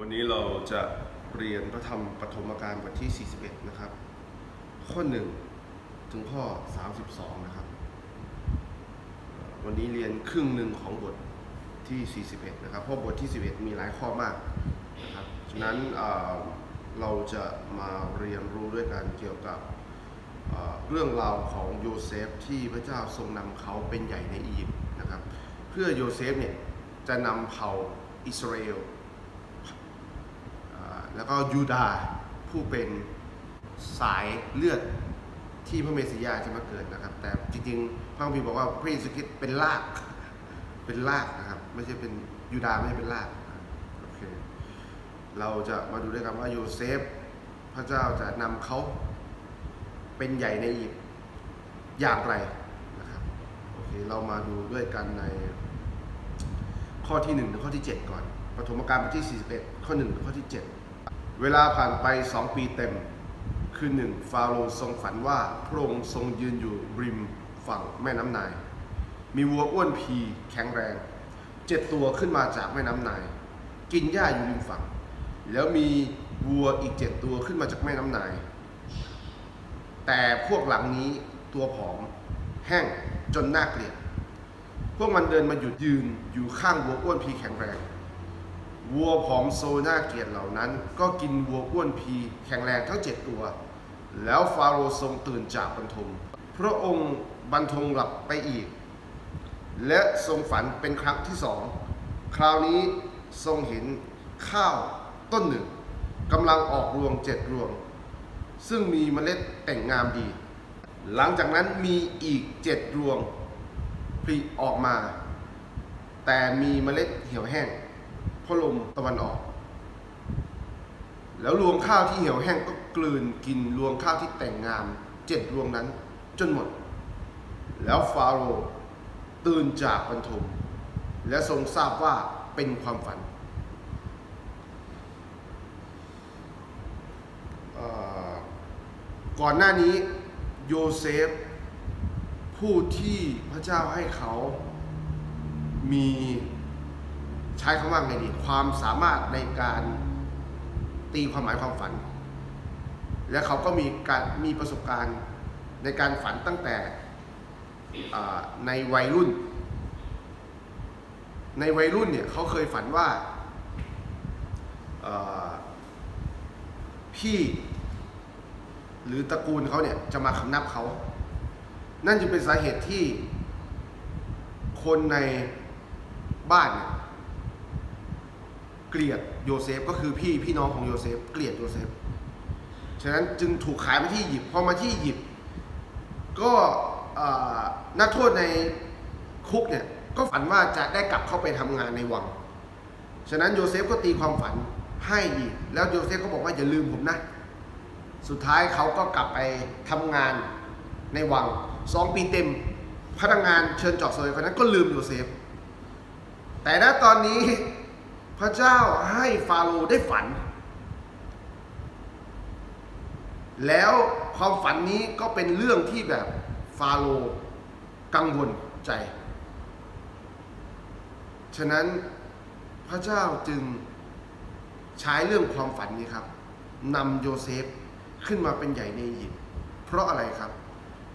วันนี้เราจะเรียนพระธรรมปฐมกาลบทที่ 41 นะครับ ข้อ 1 ถึงข้อ 32 นะครับ วันนี้เรียนครึ่งหนึ่งของบทที่ 41 นะครับ เพราะบทที่ 11 มีหลายข้อมากนะครับ ฉะนั้นเเราจะมาเรียนรู้ด้วยกันเกี่ยวกับเเรื่องราวของโยเซฟที่พระเจ้าทรงนำเขาเป็นใหญ่ในอียิปต์นะครับ เพื่อโยเซฟเนี่ยจะนำเผ่าอิสราเอล แล้วก็ยูดาห์ผู้เป็นสายเลือดที่พระเมสสิยาจะมาเกิดนะครับ แต่จริงๆ พระคัมภีร์บอกว่าพระเยซูคริสต์เป็นราก เป็นรากนะครับ ไม่ใช่เป็นยูดาห์ไม่ใช่เป็นรากโอเคเราจะมาดูด้วยกันว่าโยเซฟ พระเจ้าจะนำเขาเป็นใหญ่ในอียิปต์อย่างไรนะครับโอเคเรามาดูด้วยกันในข้อที่1ถึงข้อที่ 7 ก่อนปฐมกาลบทที่ 41 ข้อ1ถึงข้อที่ 7 เวลาผ่านไป2ปีเต็ม คือหนึ่งฟาโรห์ทรงฝันว่าพระองค์ทรงยืนอยู่ริมฝั่งแม่น้ำนาย มีวัวอ้วนพีแข็งแรงเจ็ดตัวขึ้นมาจากแม่น้ำนาย กินหญ้าอยู่ริมฝั่ง แล้วมีวัวอีกเจ็ดตัวขึ้นมาจากแม่น้ำนาย แต่พวกหลังนี้ตัวผอม แห้งจนน่าเกลียด พวกมันเดินมาหยุดยืนอยู่ข้างวัวอ้วนพีแข็งแรง วัวผอมโซน่าเกียดเหล่านั้น ก็กินวัวอ้วนพี แข็งแรงทั้งเจ็ดตัว แล้วฟาโรห์ทรงตื่นจากบรรทม พระองค์บรรทมหลับไปอีก และทรงฝันเป็นครั้งที่สอง คราวนี้ทรงเห็นข้าวต้นหนึ่งกำลังออกรวงเจ็ดรวง ซึ่งมีเมล็ดแต่งงามดี หลังจากนั้นมีอีกเจ็ดรวงผลิออกมา แต่มีเมล็ดเหี่ยวแห้ง เพราะลมตะวันออก แล้วรวงข้าวที่เหี่ยวแห้งก็กลืนกินรวงข้าวที่แต่งงามเจ็ดรวงนั้นจนหมด แล้วฟาโรห์ตื่นจากบรรทม และทรงทราบว่าเป็นความฝันก่อนหน้านี้โยเซฟ ผู้ที่พระเจ้าให้เขามี ใช้คำว่าไงดี ความสามารถในการตีความหมายความฝัน และเขาก็มีการมีประสบการณ์ในการฝันตั้งแต่ในวัยรุ่น ในวัยรุ่นเนี่ยเขาเคยฝันว่าพี่หรือตระกูลเขาเนี่ยจะมาคำนับเขา นั่นจึงเป็นสาเหตุที่คนในบ้านเนี่ย เกลียดโยเซฟก็คือพี่พี่น้องของโยเซฟ เกลียดโยเซฟ ฉะนั้นจึงถูกขายไปที่อียิปต์พอมาที่อียิปต์ก็นักโทษในคุกเนี่ยก็ฝันว่าจะได้กลับเข้าไปทำงานในวัง ฉะนั้นโยเซฟก็ตีความฝันให้อีก แล้วโยเซฟก็บอกว่าอย่าลืมผมนะ สุดท้ายเขาก็กลับไปทำงานในวังสองปีเต็มพนักงานเชิญจาะเซยคนนั้นก็ลืมโยเซฟ แต่ณตอนนี้ พระเจ้าให้ฟาโรห์ได้ฝัน แล้วความฝันนี้ก็เป็นเรื่องที่แบบฟาโรห์กังวลใจ ฉะนั้นพระเจ้าจึงใช้เรื่องความฝันนี้ครับนำโยเซฟขึ้นมาเป็นใหญ่ในอียิปต์เพราะอะไรครับ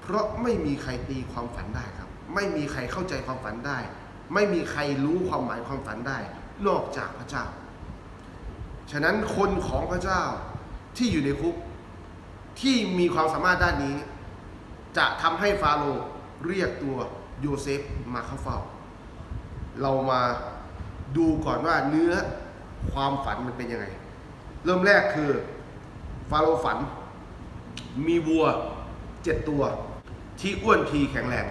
เพราะไม่มีใครตีความฝันได้ครับ ไม่มีใครเข้าใจความฝันได้ ไม่มีใครรู้ความหมายความฝันได้ นอกจากพระเจ้า ฉะนั้นคนของพระเจ้าที่อยู่ในคุกที่มีความสามารถด้านนี้ จะทำให้ฟาโรห์เรียกตัวโยเซฟมาเข้าเฝ้า เรามาดูก่อนว่าเนื้อความฝันมันเป็นยังไง เริ่มแรกคือฟาโรห์ฝัน มีวัวเจ็ดตัว ที่อ้วนพีแข็งแรง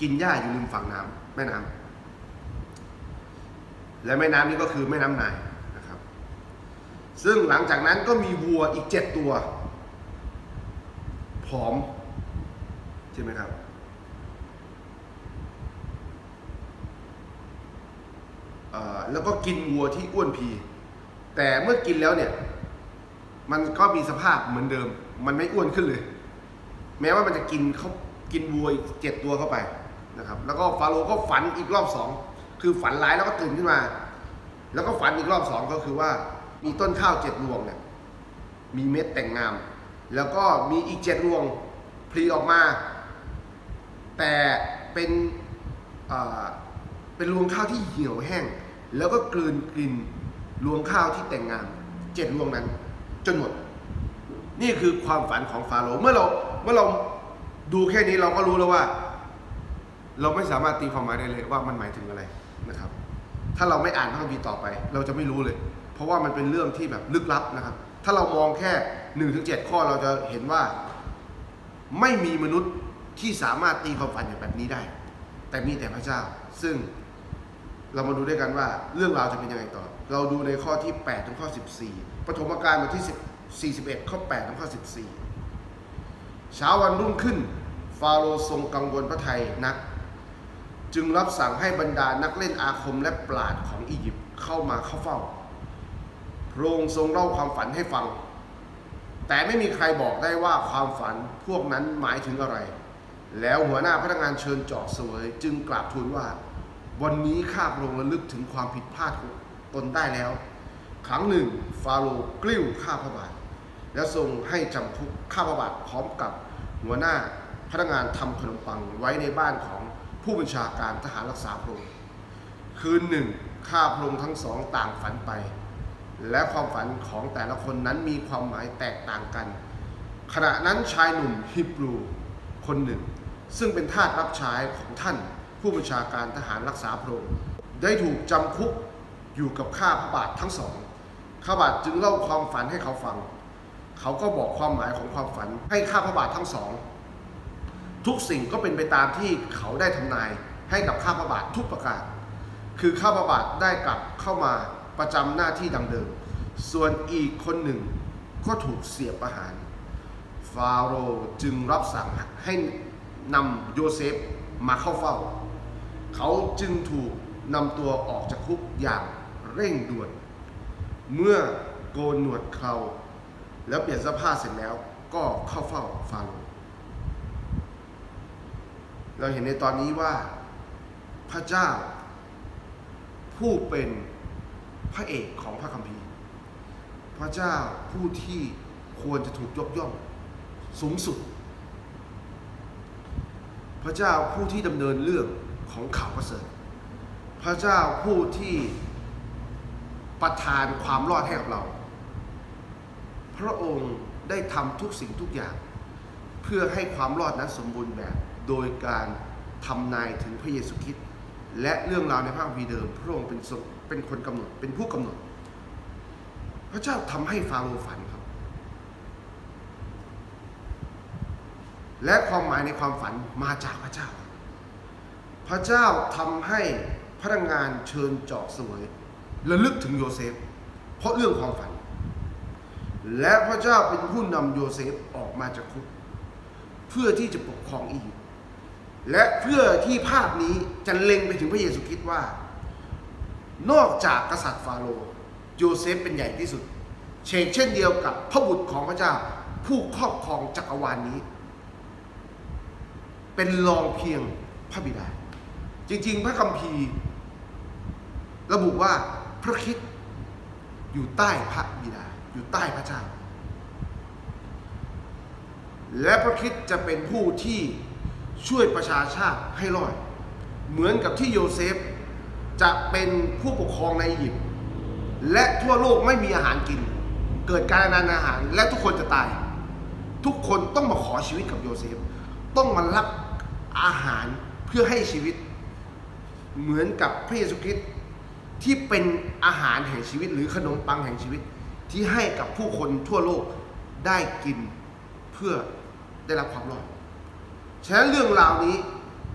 กินหญ้าอยู่ริมฝั่งน้ำแม่น้ำ และแม่น้ำนี้ก็คือแม่น้ำนายนะครับ ซึ่งหลังจากนั้นก็มีวัวอีกเจ็ดตัว ผอม ใช่ไหมครับ แล้วก็กินวัวที่อ้วนพี แต่เมื่อกินแล้วเนี่ย มันก็มีสภาพเหมือนเดิม มันไม่อ้วนขึ้นเลย แม้ว่ามันจะกินเขากินวัวอีกเจ็ดตัวเข้าไปนะครับ แล้วก็ฟาโรห์ก็ฝันอีกรอบสอง คือฝันร้ายแล้วก็ตื่นขึ้นมา แล้วก็ฝันอีกรอบสองก็คือว่า มีต้นข้าวเจ็ดรวงเนี่ยมีเม็ดแต่งงาม แล้วก็มีอีกเจ็ดรวงพลีออกมา แต่เป็นเป็นรวงข้าวที่เหี่ยวแห้ง แล้วก็กลืนกลิ่นรวงข้าวที่แต่งงามเจ็ดรวงนั้น จนหมด นี่คือความฝันของฟาโรห์เมื่อเราเมื่อเราดูแค่นี้เราก็รู้แล้วว่า เราไม่สามารถตีความหมายได้เลยว่ามันหมายถึงอะไร นะครับ ถ้าเราไม่อ่านพระคัมภีร์ต่อไป เราจะไม่รู้เลย เพราะว่ามันเป็นเรื่องที่แบบลึกลับนะครับ ถ้าเรามองแค่1นถึงเข้อเราจะเห็นว่า ไม่มีมนุษย์ที่สามารถตีความฝันอย่างแบบนี้ได้ แต่มีแต่พระเจ้า ซึ่งเรามาดูด้วยกันว่าเรื่องราวจะเป็นยังไงต่อ เราดูในข้อที่8ถึงข้อ 14ปฐมกาลบทที่ 10 41 ข้อ8ถึงข้อ 14 เช้าวันรุ่งขึ้น ฟาโรห์ทรงกังวลพระไทยนัก จึงรับสั่งให้บรรดานักเล่นอาคมและปราดของอียิปต์เข้ามาเข้าเฝ้า พระองค์ทรงเล่าความฝันให้ฟัง แต่ไม่มีใครบอกได้ว่าความฝันพวกนั้นหมายถึงอะไร แล้วหัวหน้าพนักงานเชิญจาะเสวย จึงกราบทูลว่า วันนี้ข้าพระองค์ระลึกถึงความผิดพลาดของตนได้แล้ว ครั้งหนึ่ง ฟาโรห์กลิ้วข้าพระบาท และทรงให้จำคุกข้าพระบาทพร้อมกับหัวหน้าพนักงานทำขนมปังไว้ในบ้านของ ผู้บัญชาการทหารรักษาพระองค์คืนหนึ่งข้าพระองค์ทั้งสองต่างฝันไป และความฝันของแต่ละคนนั้นมีความหมายแตกต่างกัน ขณะนั้นชายหนุ่มฮิบรูคนหนึ่ง ซึ่งเป็นทาสรับใช้ของท่าน ผู้บัญชาการทหารรักษาพระองค์ได้ถูกจำคุกอยู่กับข้าพระบาททั้งสองข้าบาทจึงเล่าความฝันให้เขาฟัง เขาก็บอกความหมายของความฝันให้ข้าพระบาททั้งสอง ทุกสิ่งก็เป็นไปตามที่เขาได้ทำนายให้กับข้าพระบาททุกประการ คือข้าพระบาทได้กลับเข้ามาประจำหน้าที่ดังเดิม ส่วนอีกคนหนึ่งก็ถูกเสียบประหาร ฟาโรจึงรับสั่งให้นำโยเซฟมาเข้าเฝ้า เขาจึงถูกนำตัวออกจากคุกอย่างเร่งด่วน เมื่อโกนหนวดเคราแล้วเปลี่ยนเสื้อผ้าเสร็จแล้วก็เข้าเฝ้าฟาโร เราเห็นในตอนนี้ว่าพระเจ้า ผู้เป็นพระเอกของพระคัมภีร์ พระเจ้าผู้ที่ควรจะถูกยกย่องสูงสุด พระเจ้าผู้ที่ดำเนินเรื่องของข่าวประเสริฐ พระเจ้าผู้ที่ประทานความรอดให้กับเรา พระองค์ได้ทำทุกสิ่งทุกอย่าง เพื่อให้ความรอดนั้นสมบูรณ์แบบ โดยการทำนายถึงพระเยซูคริสต์และเรื่องราวในพระคัมภีร์เดิมพระองค์เป็นเป็นคนกำหนดเป็นผู้กำหนด พระเจ้าทำให้ฟาโรห์ฝันครับ และความหมายในความฝันมาจากพระเจ้า พระเจ้าทำให้พนักงานเชิญเจาะเสวยระลึกถึงโยเซฟ เพราะเรื่องความฝัน และพระเจ้าเป็นผู้นำโยเซฟออกมาจากคุก เพื่อที่จะปกครองอียิปต์ และเพื่อที่ภาพนี้จะเล็งไปถึงพระเยซูคริสต์ว่า นอกจากกษัตริย์ฟาโรห์โยเซฟเป็นใหญ่ที่สุด เชกเช่นเดียวกับพระบุตรของพระเจ้าผู้ครอบครองจักรวาลนนี้ เป็นรองเพียงพระบิดา จริงๆ พระคัมภีร์ ระบุว่าพระคิดอยู่ใต้พระบิดา อยู่ใต้พระเจ้า และพระคิดจะเป็นผู้ที่ ช่วยประชาชาติให้รอด เหมือนกับที่โยเซฟ จะเป็นผู้ปกครองในอียิปต์และทั่วโลกไม่มีอาหารกิน เกิดการนันอาหารและทุกคนจะตาย ทุกคนต้องมาขอชีวิตกับโยเซฟ ต้องมารับอาหารเพื่อให้ชีวิต เหมือนกับพระเยซูคริสต์ที่เป็นอาหารแห่งชีวิต หรือขนมปังแห่งชีวิต ที่ให้กับผู้คนทั่วโลกได้กินเพื่อได้รับความรอด ฉะนั้นเรื่องราวนี้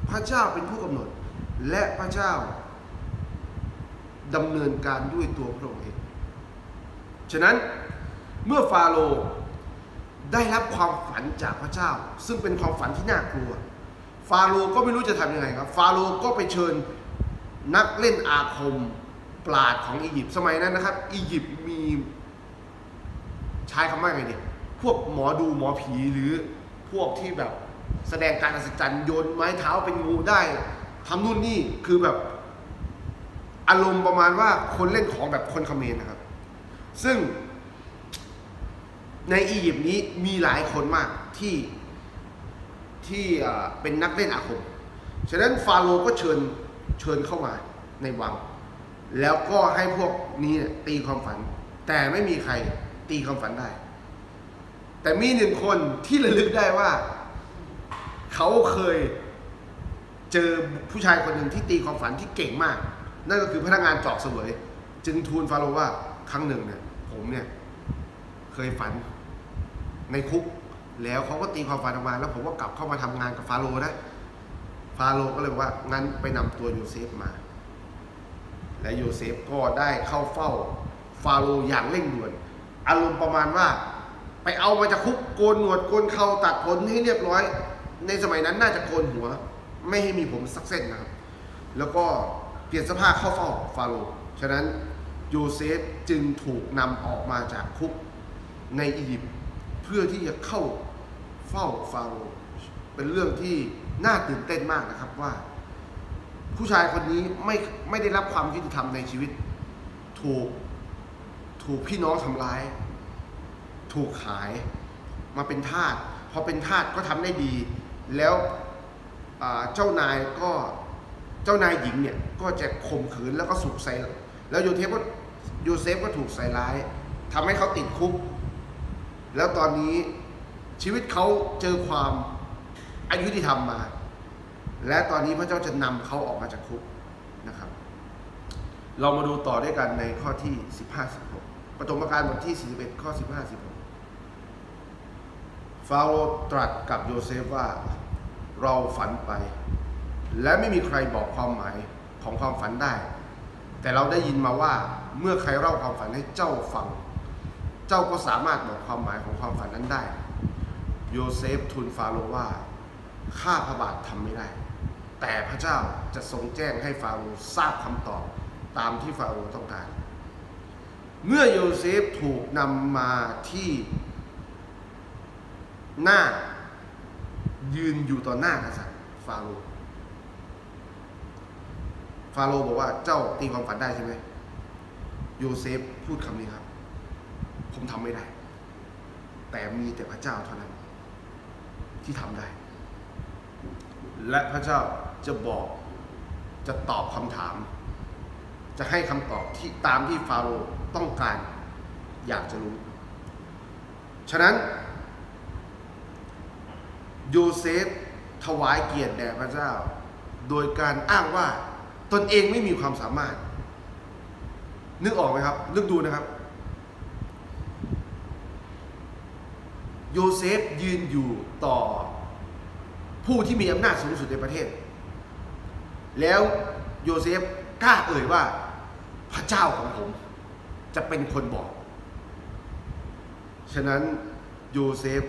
พระเจ้าเป็นผู้กำหนด และพระเจ้าดำเนินการด้วยตัวพระองค์เอง ฉะนั้นเมื่อฟาโรห์ได้รับความฝันจากพระเจ้า ซึ่งเป็นความฝันที่น่ากลัว ฟาโรห์ก็ไม่รู้จะทำยังไงครับ ฟาโรห์ก็ไปเชิญนักเล่นอาคมปราดของอียิปต์สมัยนั้นนะครับ อียิปต์มีใช้คำว่าไงดีพวกหมอดูหมอผีหรือพวกที่แบบ แสดงการอัศจรรย์โยนไม้เท้าเป็นงูได้ทำนู่นนี่คือแบบอารมณ์ประมาณว่าคนเล่นของแบบคนเขมรนะครับ ซึ่งในอียิปต์นี้มีหลายคนมากที่ที่เป็นนักเล่นอาคม ฉะนั้นฟาโรห์ก็เชิญเชิญเข้ามาในวัง แล้วก็ให้พวกนี้ตีความฝัน แต่ไม่มีใครตีความฝันได้ แต่มีหนึ่งคนที่ระลึกได้ว่า เขาเคยเจอผู้ชายคนหนึ่งที่ตีความฝันที่เก่งมาก นั่นก็คือพนักงานจอกเสวย จึงทูลฟาโรห์ว่าครั้งหนึ่งเนี่ย ผมเนี่ย เคยฝันในคุก แล้วเขาก็ตีความฝันออกมา แล้วผมก็กลับเข้ามาทำงานกับฟาโรห์นะฟาโรห์ก็เลยบอกว่างั้นไปนำตัวโยเซฟมา และโยเซฟก็ได้เข้าเฝ้าฟาโรห์อย่างเร่งด่วน อารมณ์ประมาณว่า ไปเอามาจากคุกโกนหนวดโกนเขาตัดผมให้เรียบร้อย สมัยนั้นน่าจะโกนหัว ไม่ให้มีผมสักเส้นนะครับ แล้วก็เปลี่ยนเสภาพเข้าเฝ้าฟาโรห์ฉะนั้นโยเซฟจึงถูกนำออกมาจากคุกในอียิปต์เพื่อที่จะเข้าเฝ้าฟาโรห์เป็นเรื่องที่น่าตื่นเต้นมากนะครับว่า ผู้ชายคนนี้ไม่ไม่ได้รับความยุติธรรมในชีวิต ถูกถูกพี่น้องทำร้าย ถูกขายมาเป็นทาสพอเป็นทาสก็ทำได้ดี แล้วเจ้านายก็เจ้านายหญิงเนี่ยก็จะข่มขืนแล้วก็สุกใส่แล้วโยเทฟก็โยเซฟก็ถูกใส่ร้ายทำให้เขาติดคุก แล้วตอนนี้ชีวิตเขาเจอความอายุที่ทำมา และตอนนี้พระเจ้าจะนำเขาออกมาจากคุกนะครับ เรามาดูต่อด้วยกันในข้อที่ 15 16ปฐมกาลบทที่ 41 ข้อ 15 16 ฟาโรตรัสกับโยเซฟว่าเราฝันไป และไม่มีใครบอกความหมายของความฝันได้ แต่เราได้ยินมาว่าเมื่อใครเล่าความฝันให้เจ้าฟัง เจ้าก็สามารถบอกความหมายของความฝันนั้นได้ โยเซฟทูลฟาโรว่าข้าพระบาททำไม่ได้ แต่พระเจ้าจะทรงแจ้งให้ฟาโรทราบคำตอบตามที่ฟาโรต้องการ เมื่อโยเซฟถูกนำมาที่ หน้า ยืนอยู่ต่อหน้ากษัตริย์ฟาโรห์ฟาโรห์บอกว่าเจ้าตีความฝันได้ใช่ไหมโยเซฟพูดคำนี้ครับ ผมทำไม่ได้ แต่มีแต่พระเจ้าเท่านั้น ที่ทำได้ และพระเจ้าจะบอกจะตอบคำถาม จะให้คำตอบที่ตามที่ฟาโรห์ต้องการอยากจะรู้ ฉะนั้น โยเซฟถวายเกียรติแด่พระเจ้า โดยการอ้างว่าตนเองไม่มีความสามารถ นึกออกไหมครับนึกดูนะครับ โยเซฟยืนอยู่ต่อผู้ที่มีอำนาจสูงสุดในประเทศ แล้วโยเซฟกล้าเอ่ยว่าพระเจ้าของผม จะเป็นคนบอก ฉะนั้นโยเซฟ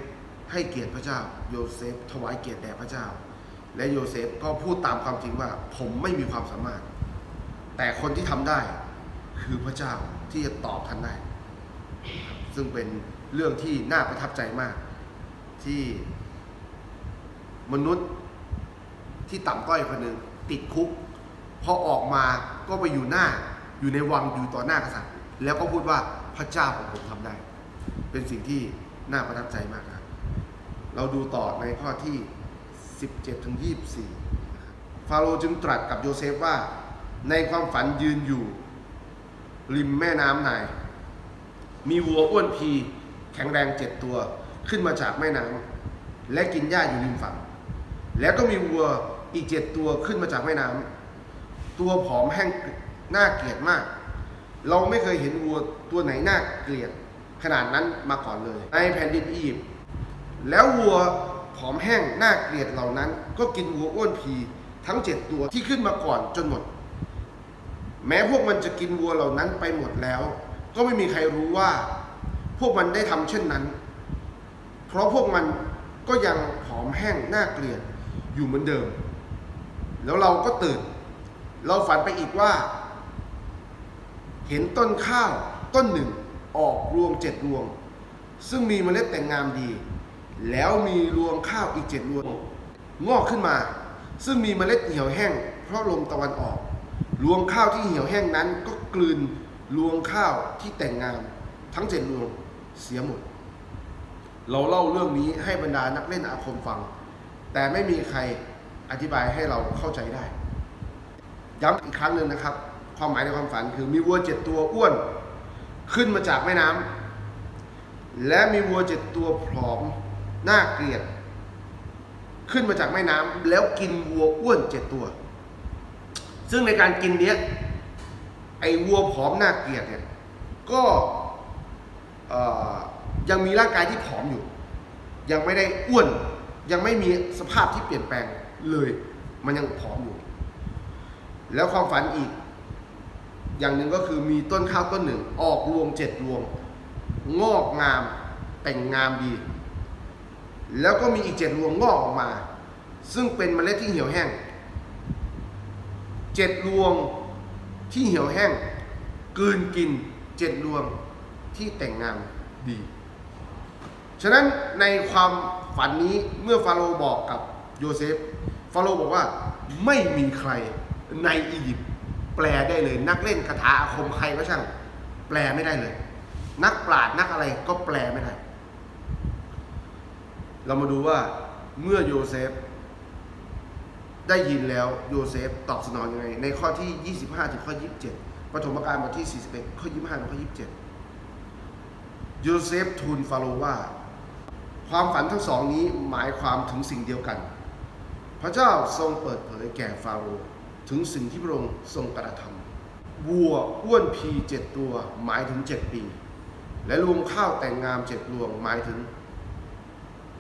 ให้เกียรติพระเจ้า โยเซฟ ถวายเกียรติแด่พระเจ้า และโยเซฟก็พูดตามความจริงว่า ผมไม่มีความสามารถ แต่คนที่ทำได้คือพระเจ้าที่จะตอบท่านได้ ซึ่งเป็นเรื่องที่น่าประทับใจมาก ที่มนุษย์ที่ต่ำต้อยคนหนึ่งติดคุกพอออกมาก็ไปอยู่หน้าอยู่ในวังอยู่ต่อหน้ากษัตริย์ แล้วก็พูดว่าพระเจ้าของผมทำได้ เป็นสิ่งที่น่าประทับใจมากครับ เราดูต่อในข้อที่ 17ถึง24 ฟาโรห์จึงตรัสกับโยเซฟว่า ในความฝันยืนอยู่ ริมแม่น้ำไนาย มีวัวอ้วนพีแข็งแรงเจ็ดตัว ขึ้นมาจากแม่น้ำและกินหญ้าอยู่ริมฝั่ง แล้วก็มีวัวอีกเจ็ดตัวขึ้นมาจากแม่น้ำตัวผอมแห้งน่าเกลียดมาก เราไม่เคยเห็นวัวตัวไหนน่าเกลียดขนาดนั้นมาก่อนเลย ในแผ่นดินอียิปต์ แล้ววัวผอมแห้งน่าเกลียดเหล่านั้น ก็กินวัวอ้วนพีทั้งเจ็ดตัวที่ขึ้นมาก่อนจนหมด แม้พวกมันจะกินวัวเหล่านั้นไปหมดแล้ว ก็ไม่มีใครรู้ว่า พวกมันได้ทำเช่นนั้น เพราะพวกมันก็ยังผอมแห้งน่าเกลียดอยู่เหมือนเดิม แล้วเราก็ตื่น เราฝันไปอีกว่า เห็นต้นข้าวต้นหนึ่งออกรวงเจ็ดรวง ซึ่งมีเมล็ดแต่งงามดี แล้วมีรวงข้าวอีกเจ็ดรวงงอกขึ้นมา ซึ่งมีเมล็ดเหี่ยวแห้ง เพราะลมตะวันออก รวงข้าวที่เหี่ยวแห้งนั้นก็กลืนรวงข้าวที่แต่งงามทั้งเจ็ดรวงเสียหมด เราเล่าเรื่องนี้ให้บรรดานักเล่นอาคมฟัง แต่ไม่มีใครอธิบายให้เราเข้าใจได้ ย้ำอีกครั้งหนึ่งนะครับ ความหมายในความฝันคือมีวัวเจ็ดตัวอ้วน ขึ้นมาจากแม่น้ำและมีวัวเจ็ดตัวผอม น่าเกลียด ขึ้นมาจากแม่น้ำแล้วกินวัวอ้วนเจ็ดตัว ซึ่งในการกินเนี้ยไอ้วัวผอมน่าเกลียดเนี่ยก็ยังมีร่างกายที่ผอมอยู่ ยังไม่ได้อ้วน ยังไม่มีสภาพที่เปลี่ยนแปลงเลย มันยังผอมอยู่ แล้วความฝันอีก อย่างหนึ่งก็คือมีต้นข้าวต้นหนึ่ง ออกรวงเจ็ดรวง งอกงามแต่งงามดี แล้วก็มีอีกเจ็ดรวงงอกออกมา ซึ่งเป็นเมล็ดที่เหี่ยวแห้งเจ็ดรวงที่เหี่ยวแห้งกืนกินเจ็ดรวงที่แต่งงามดี ฉะนั้นในความฝันนี้เมื่อฟาโรห์บอกกับโยเซฟ ฟาโรห์บอกว่าไม่มีใครในอียิปต์แปลได้เลย นักเล่นคาถาอาคมใครก็ช่าง แปลไม่ได้เลย นักปราชญ์นักอะไรก็แปลไม่ได้ เรามาดูว่าเมื่อโยเซฟ ได้ยินแล้วโยเซฟตอบสนองยังไง ในข้อที่ 25 ถึงข้อ 27ปฐมกาลบทที่ 41 ข้อ 25 ถึงข้อ 27 โยเซฟทูลฟาโรห์ว่า ความฝันทั้งสองนี้หมายความถึงสิ่งเดียวกัน พระเจ้าทรงเปิดเผยแก่ฟาโรห์ถึงสิ่งที่พระองค์ทรงกระทำวัวอ้วนพีเจ็ดตัวหมายถึงเจ็ดปี และรวงข้าวแต่งงามเจ็ดรวงหมายถึง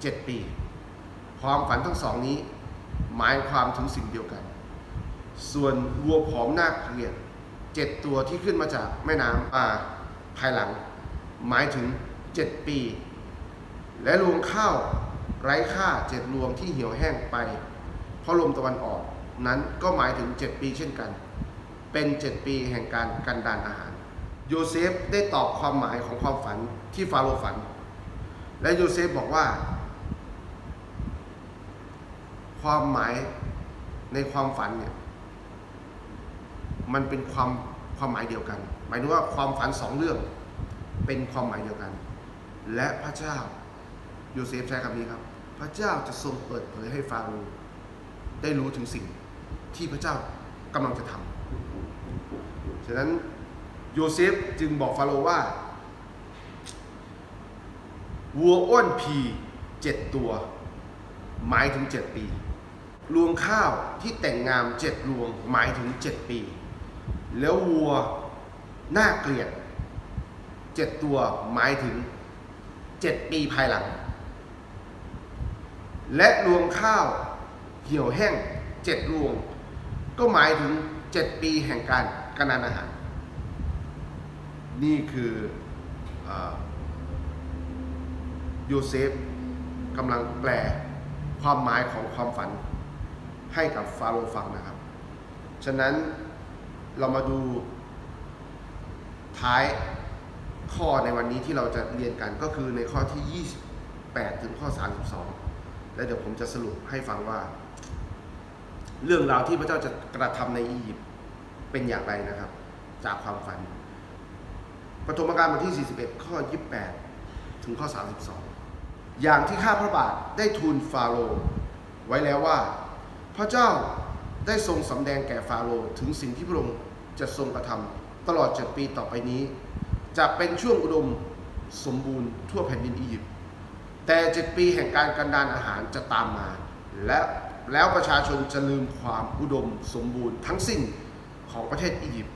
เจ็ดปี ความฝันทั้งสองนี้ หมายความถึงสิ่งเดียวกัน ส่วนวัวผอมหน้าเกลียดเจ็ดตัวที่ขึ้นมาจากแม่น้ำอ่าภายหลัง หมายถึงเจ็ดปี และรวงข้าวไร้ค่าเจ็ดรวงที่เหี่ยวแห้งไป เพราะลมตะวันออกนั้นก็หมายถึงเจ็ดปีเช่นกัน เป็นเจ็ดปีแห่งการกันดานอาหาร โยเซฟได้ตอบความหมายของความฝันที่ฟาโรห์ฝัน และโยเซฟบอกว่า ความหมายในความฝันเนี่ย มันเป็นความความหมายเดียวกัน หมายถึงว่าความฝันสองเรื่องเป็นความหมายเดียวกัน และพระเจ้าโยเซฟใช้คำนี้ครับ พระเจ้าจะทรงเปิดเผยให้ฟาโรห์ได้รู้ถึงสิ่งที่พระเจ้ากำลังจะทำฉะนั้นโยเซฟจึงบอกฟาโรห์ว่าวัวอ้วนพีเจ็ดตัว หมายถึงเจ็ดปี รวงข้าวที่แต่งงามเจ็ดรวงหมายถึงเจ็ดปี แล้ววัวหน่าเกลียดเจ็ดตัวหมายถึงเจ็ดปีภายหลัง และรวงข้าวเหี่ยวแห้งเจ็ดรวง ก็หมายถึงเจ็ดปีแห่งการกนานอาหาร นี่คือเออโยเซฟกำลังแปลความหมายของความฝัน ให้กับฟาโรห์ฟังนะครับ ฉะนั้นเรามาดูท้ายข้อในวันนี้ที่เราจะเรียนกันก็คือในข้อที่ 28 ถึงข้อ 32 และเดี๋ยวผมจะสรุปให้ฟังว่า เรื่องราวที่พระเจ้าจะกระทำในอียิปต์เป็นอย่างไรนะครับ จากความฝันปฐมกาลบทที่ 41 ข้อ 28 ถึงข้อ 32 อย่างที่ข้าพระบาทได้ทูลฟาโรห์ไว้แล้วว่า พระเจ้าได้ทรงสำแดงแก่ฟาโรห์ถึงสิ่งที่พระองค์จะทรงกระทำตลอดเจ็ดปีต่อไปนี้ จะเป็นช่วงอุดมสมบูรณ์ทั่วแผ่นดินอียิปต์แต่เจ็ดปีแห่งการกันดานอาหารจะตามมา และแล้วประชาชนจะลืมความอุดมสมบูรณ์ทั้งสิ้นของประเทศอียิปต์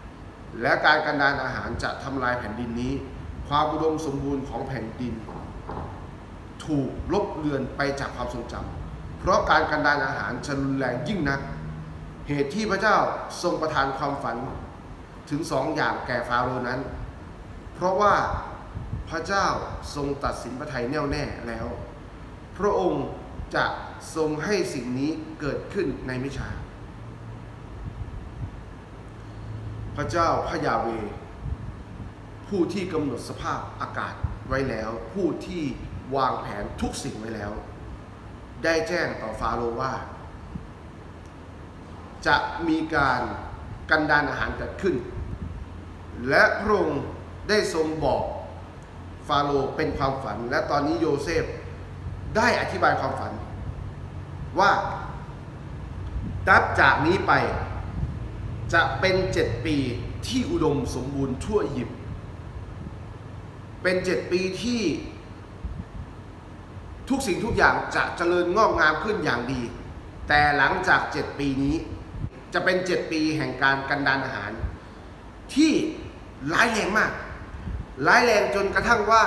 และการกันดานอาหารจะทำลายแผ่นดินนี้ ความอุดมสมบูรณ์ของแผ่นดิน ถูกลบเลือนไปจากความทรงจำ เพราะการกันดานอาหารจะรุนแรงยิ่งนัก เหตุที่พระเจ้าทรงประทานความฝันถึงสองอย่างแก่ฟาโรห์นั้น เพราะว่าพระเจ้าทรงตัดสินพระทัยแน่วแน่แล้ว พระองค์จะทรงให้สิ่งนี้เกิดขึ้นในไม่ช้าพระเจ้าพระยาเว ผู้ที่กำหนดสภาพอากาศไว้แล้ว ผู้ที่วางแผนทุกสิ่งไว้แล้ว ได้แจ้งต่อฟาโรห์ว่า จะมีการกันดานอาหารเกิดขึ้น และพระองค์ได้ทรงบอกฟาโรห์เป็นความฝัน และตอนนี้โยเซฟได้อธิบายความฝัน ว่านับจากนี้ไปจะเป็นเจ็ดปีที่อุดมสมบูรณ์ทั่วอียิปต์เป็นเจ็ดปีที่ ทุกสิ่งทุกอย่างจะเจริญงอกงามขึ้นอย่างดี แต่หลังจากเจ็ดปีนี้ จะเป็นเจ็ดปีแห่งการกันดานอาหาร ที่ร้ายแรงมาก ร้ายแรงจนกระทั่งว่า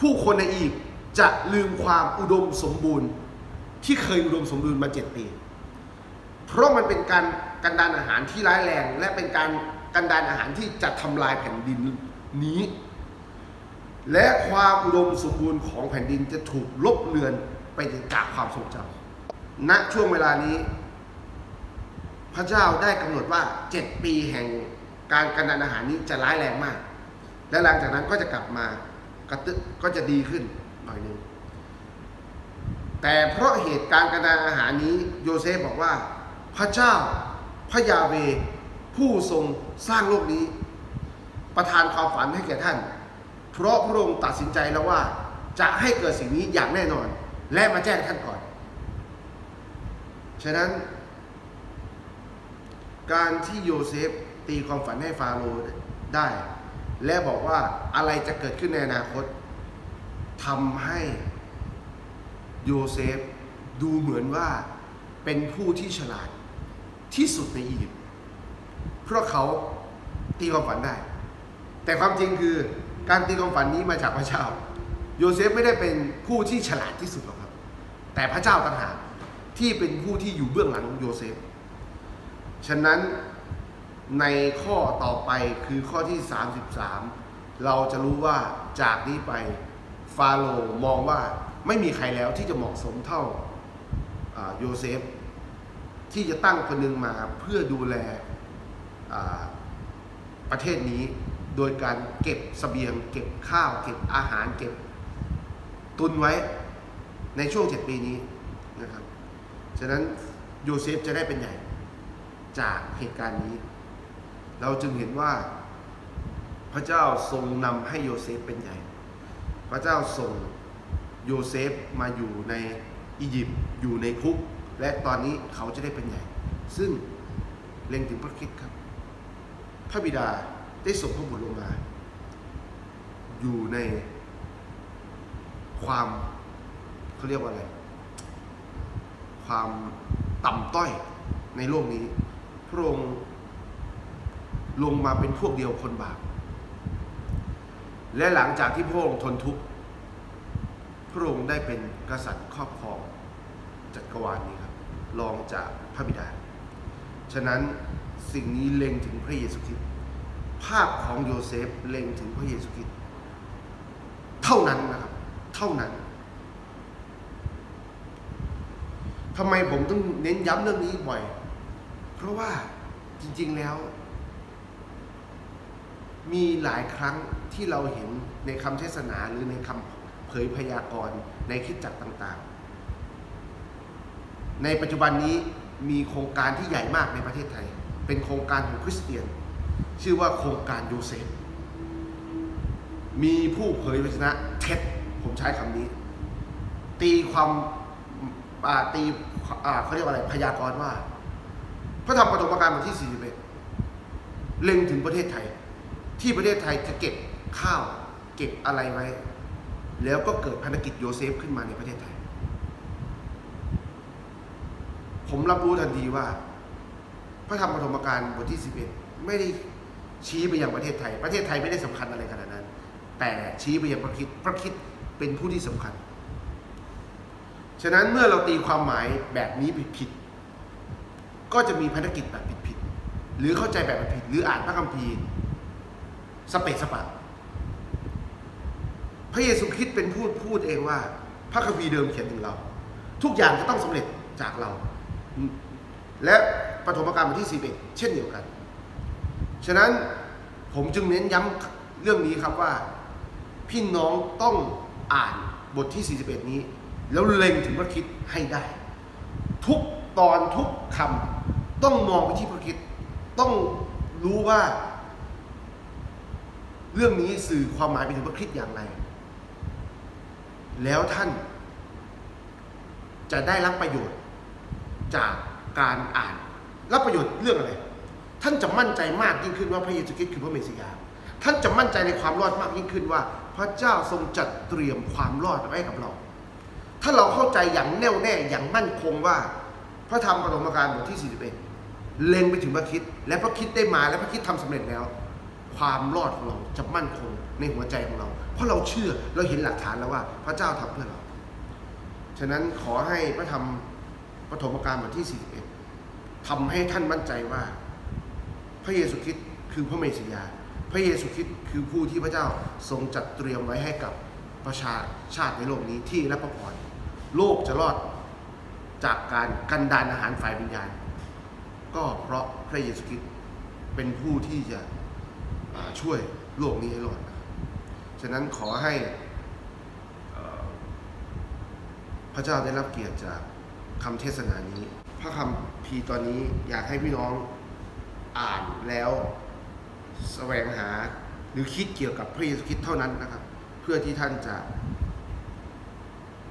ผู้คนในอียิปต์จะลืมความอุดมสมบูรณ์ ที่เคยอุดมสมบูรณ์มาเจ็ดปี เพราะมันเป็นการกันดานอาหารที่ร้ายแรง และเป็นการกันดานอาหารที่จะทำลายแผ่นดินนี้ และความอุดมสมบูรณ์ของแผ่นดินจะถูกลบเลือนไปจากความทรงจำณช่วงเวลานี้ พระเจ้าได้กำหนดว่าเจ็ดปีแห่งการกันดานอาหารนี้จะร้ายแรงมาก และหลังจากนั้นก็จะกลับมากระตึกก็จะดีขึ้นหน่อยนึงแต่เพราะเหตุการณ์กันดานอาหารนี้โยเซฟบอกว่า พระเจ้าพระยาเวผู้ทรงสร้างโลกนี้ ประทานความฝันให้แก่ท่าน เพราะพระองค์ตัดสินใจแล้วว่า จะให้เกิดสิ่งนี้อย่างแน่นอน และมาแจ้งท่านก่อน ฉะนั้น การที่โยเซฟตีความฝันให้ฟาโรห์ได้ และบอกว่าอะไรจะเกิดขึ้นในอนาคตทำให้โยเซฟดูเหมือนว่าเป็นผู้ที่ฉลาดที่สุดในอียิปต์เพราะเขาตีความฝันได้ แต่ความจริงคือ การตีความฝันนี้มาจากพระเจ้า โยเซฟไม่ได้เป็นผู้ที่ฉลาดที่สุดหรอกครับ แต่พระเจ้าต่างหากที่เป็นผู้ที่อยู่เบื้องหลังโยเซฟ ฉะนั้นในข้อต่อไปคือข้อที่ 33 เราจะรู้ว่าจากนี้ไปฟาโรห์มองว่าไม่มีใครแล้วที่จะเหมาะสมเท่าโยเซฟ ที่จะตั้งคนหนึ่งมาเพื่อดูแลประเทศนี้ โดยการเก็บสเสบียง เก็บข้าว เก็บอาหารเก็บตุนไว้ในช่วงเจ็ดปีนี้นะครับ ฉะนั้นโยเซฟจะได้เป็นใหญ่จากเหตุการณ์นี้ เราจึงเห็นว่าพระเจ้าทรงนำให้โยเซฟเป็นใหญ่ พระเจ้าส่งโยเซฟมาอยู่ในอียิปต์อยู่ในคุก และตอนนี้เขาจะได้เป็นใหญ่ ซึ่งเล็งถึงพระคิดครับ พระบิดา ได้ส่งพระบุตรลงมา อยู่ในความเขาเรียกว่าอะไร ความต่ำต้อยในโลกนี้ พระองค์ลงมาเป็นพวกเดียวคนบาป และหลังจากที่พระองค์ทนทุกข์ พระองค์ได้เป็นกษัตริย์ครอบครองจักรวาลนี้ครับ รองจากพระบิดา ฉะนั้นสิ่งนี้เล็งถึงพระเยซูคริสต์ ภาพของโยเซฟเล็งถึงพระเยซูคริสต์เท่านั้นนะครับ เท่านั้นทำไมผมต้องเน้นย้ำเรื่องนี้บ่อย เพราะว่าจริง ๆแล้ว มีหลายครั้งที่เราเห็นในคำเทศนาหรือในคำเผยพยากรณ์ในคิดจักต่างๆ ในปัจจุบันนี้มีโครงการที่ใหญ่มากในประเทศไทย เป็นโครงการของคริสเตียน ชื่อว่าโครงการโยเซฟ มีผู้เผยพระชนะเท็จผมใช้คำนี้ ตีความอ่าตีเขาเรียกว่าอะไรพยากรณ์ว่า พระธรรมปฐมกาลบทที่41เล็งถึงประเทศไทย ที่ประเทศไทยจะเก็บข้าว เก็บอะไรไว้ แล้วก็เกิดภารกิจโยเซฟขึ้นมาในประเทศไทย ผมรับรู้ทันทีว่า พระธรรมปฐมกาลบทที่ 11 ไม่ได้ชี้ไปยังประเทศไทย ประเทศไทยไม่ได้สำคัญอะไรขนาดนั้น แต่ชี้ไปยังพระคิดพระคิดเป็นผู้ที่สำคัญ ฉะนั้นเมื่อเราตีความหมายแบบนี้ผิดๆก็จะมีภารกิจแบบผิดๆหรือเข้าใจแบบผิดหรืออ่านพระคัมภีร์สเปะสปะพระเยซูคริสต์เป็นพูดพูดเองว่า พระคัมภีร์เดิมเขียนถึงเรา ทุกอย่างจะต้องสำเร็จจากเรา และปฐมกาลบทที่ 11 เช่นเดียวกัน ฉะนั้นผมจึงเน้นย้ำเรื่องนี้ครับว่า พี่น้องต้องอ่านบทที่ 41 นี้ แล้วเล็งถึงพระคิดให้ได้ ทุกตอนทุกคำต้องมองไปที่พระคิดต้องรู้ว่า เรื่องนี้สื่อความหมายไปถึงพระคริสต์อย่างไร แล้วท่าน จะได้รับประโยชน์จากการอ่าน รับประโยชน์เรื่องอะไร ท่านจะมั่นใจมากยิ่งขึ้นว่าพระเยซูคริสต์คือพระเมสสิยาท่านจะมั่นใจในความรอดมากยิ่งขึ้นว่า พระเจ้าทรงจัดเตรียมความรอดไว้กับเรา ถ้าเราเข้าใจอย่างแน่วแน่อย่างมั่นคงว่า พระธรรมปฐมกาลบทที่ 41 เล็งไปถึงพระคิดและพระคิดได้มาและพระคิดทำสำเร็จแล้ว ความรอดของเราจะมั่นคงในหัวใจของเรา เพราะเราเชื่อเราเห็นหลักฐานแล้วว่า พระเจ้าทำเพื่อเรา ฉะนั้นขอให้พระธรรมปฐมกาลบทที่ 41ทำให้ท่านมั่นใจว่า พระเยซูคริสต์คือพระเมสสิยา พระเยซูคริสต์คือผู้ที่พระเจ้าทรงจัดเตรียมไว้ให้กับประชาชาติในโลกนี้ที่รับพระพรโลกจะรอดจากการกันดานอาหารฝ่ายวิญญาณ ก็เพราะพระเยซูคริสต์เป็นผู้ที่จะช่วยโลกนี้ให้รอดฉะนั้นขอให้พระเจ้าได้รับเกียรติจากคำเทศนานี้ พระคำพีตอนนี้อยากให้พี่น้อง อ่านแล้วแสวงหาหรือคิดเกี่ยวกับพระเยซูคริสต์เท่านั้นนะครับ เพื่อที่ท่านจะ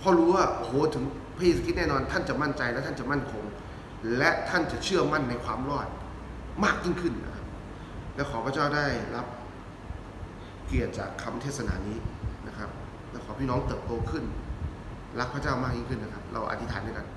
พอรู้ว่าโอ้โหถึงพระเยซูคริสต์แน่นอน ท่านจะมั่นใจและท่านจะมั่นคง และท่านจะเชื่อมั่นในความรอดมากยิ่งขึ้นนะครับและขอพระเจ้าได้รับเกียรติจากคำเทศนานี้นะครับ และขอพี่น้องเติบโตขึ้น รักพระเจ้ามากยิ่งขึ้นนะครับ เราอธิษฐานด้วยกัน